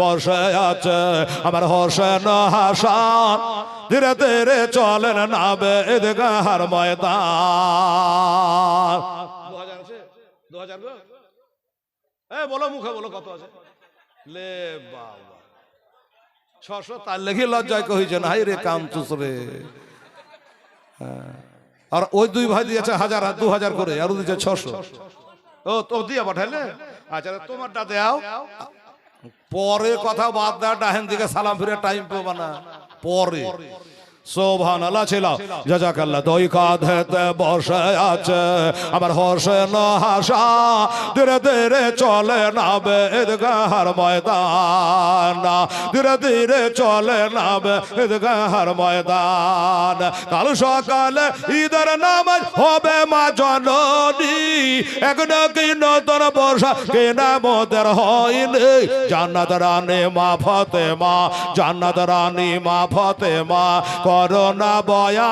বসে আছে। আমার হোসেন হাসান। ধীরে ধীরে চলেন নাবে ঈদগাহার ময়দান। দু বলো মুখে, বলো কত আছে? লে বাবা। ছশো তার লেগে লজ্জায় কহিছে না রে কামচুস রে। হ্যাঁ। আর ওই দুই ভাই দিয়েছে হাজার, আর দু হাজার করে, আর দিয়েছে ছশো। ও, তো দিয়া পাঠাইলে? আচ্ছা তোমারটা দেও। পরে কথা বাদ দেওয়া ডাহেন দিকে সালাম ফিরে টাইম পাবা না। পরে। সোভান আল্লাহ ছিল। জাজাকাল্লাহ দই কাঁধেতে বসে আছে। আমার হোসেন হাসা ধীরে ধীরে চলে নাবে ঈদগাহার ময়দান। ধীরে ধীরে চলে নাবে ঈদগাহার ময়দান। কাল সকালে ঈদের নামাজ হবে মা জননী। এক নাকি নতুন বর্ষা কেনা মোদের হয়নি। জান্নাত রানী মা ফতে মা জান্নাত রানী মা ফতে মা করোনা বয়া,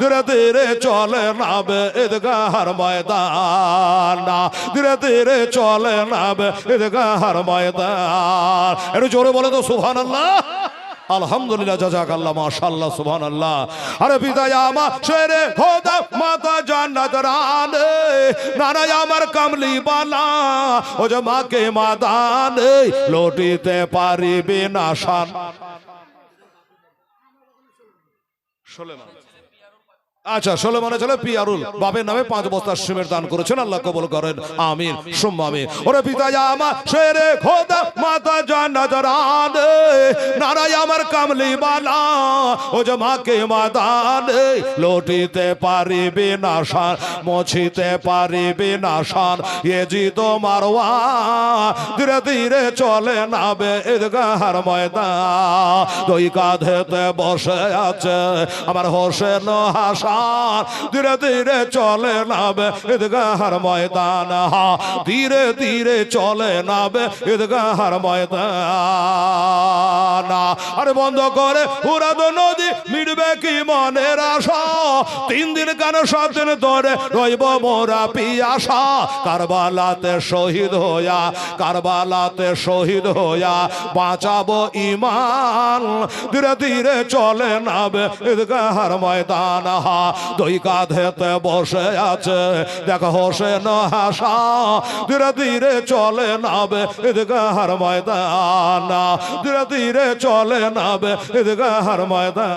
ধীরে ধীরে চলে নাবে ঈদগাহার ময়দান। ধীরে ধীরে চলে নাবে ঈদগাহার ময়দান। একটু জোরে বলে তো সুহান আল্লাহ আলহামদুলিল্লাহ জাজাক আল্লাহ মাশাআল্লাহ, সুবহানাল্লাহ। আরে বিদায় আমা শেরে খোদা, মাতা জান্নাত রানে। নানা আমার কামলি বালা, ও যে মাকে মাদানে। লটিতে পারিবে না শান Soleiman আচ্ছা সোলেমানে চলে পিয়ারুল। বাবের নামে পাঁচ বস্তা সিমের দান করেছেন, আল্লাহ কবল করেন। আমিন। সুম্মা আমিন। ওরে পিতা আমা শেরে খোদা, মাতা নারাই আমার কামলি বালা, ও যে মাকে মাদানে। লটিতে পারিবে না শান মুছিতে পারিবে না শান এ জিত মারওয়া ধীরে ধীরে চলে নাবে ঈদগাহার ময়দান। কাঁধেতে বসে আছে আমার হোসেন। হাসান ধীরে ধীরে চলে নাবে ঈদগাহার ময়দান। হা, ধীরে ধীরে চলে নাবে ঈদগাহার ময়দান। আরে বন্ধ করে উড়াদ নদী মিটবে কি মনের আশা? তিন দিন কেন সাত দিন ধরে রইব মোরা পিয়াসা? কারবালাতে শহীদ হইয়া, কারবালাতে শহীদ হইয়া বাঁচাবো ইমান ধীরে ধীরে চলে নাবে ঈদগাহার ময়দান। হা দুই কাঁধেতে বসে আছে। দেখো হোসেন হাসা, ধীরে ধীরে চলে নাবে এদিকে হার ময়দান। ধীরে ধীরে চলে নাবে এদিকে হার ময়দান।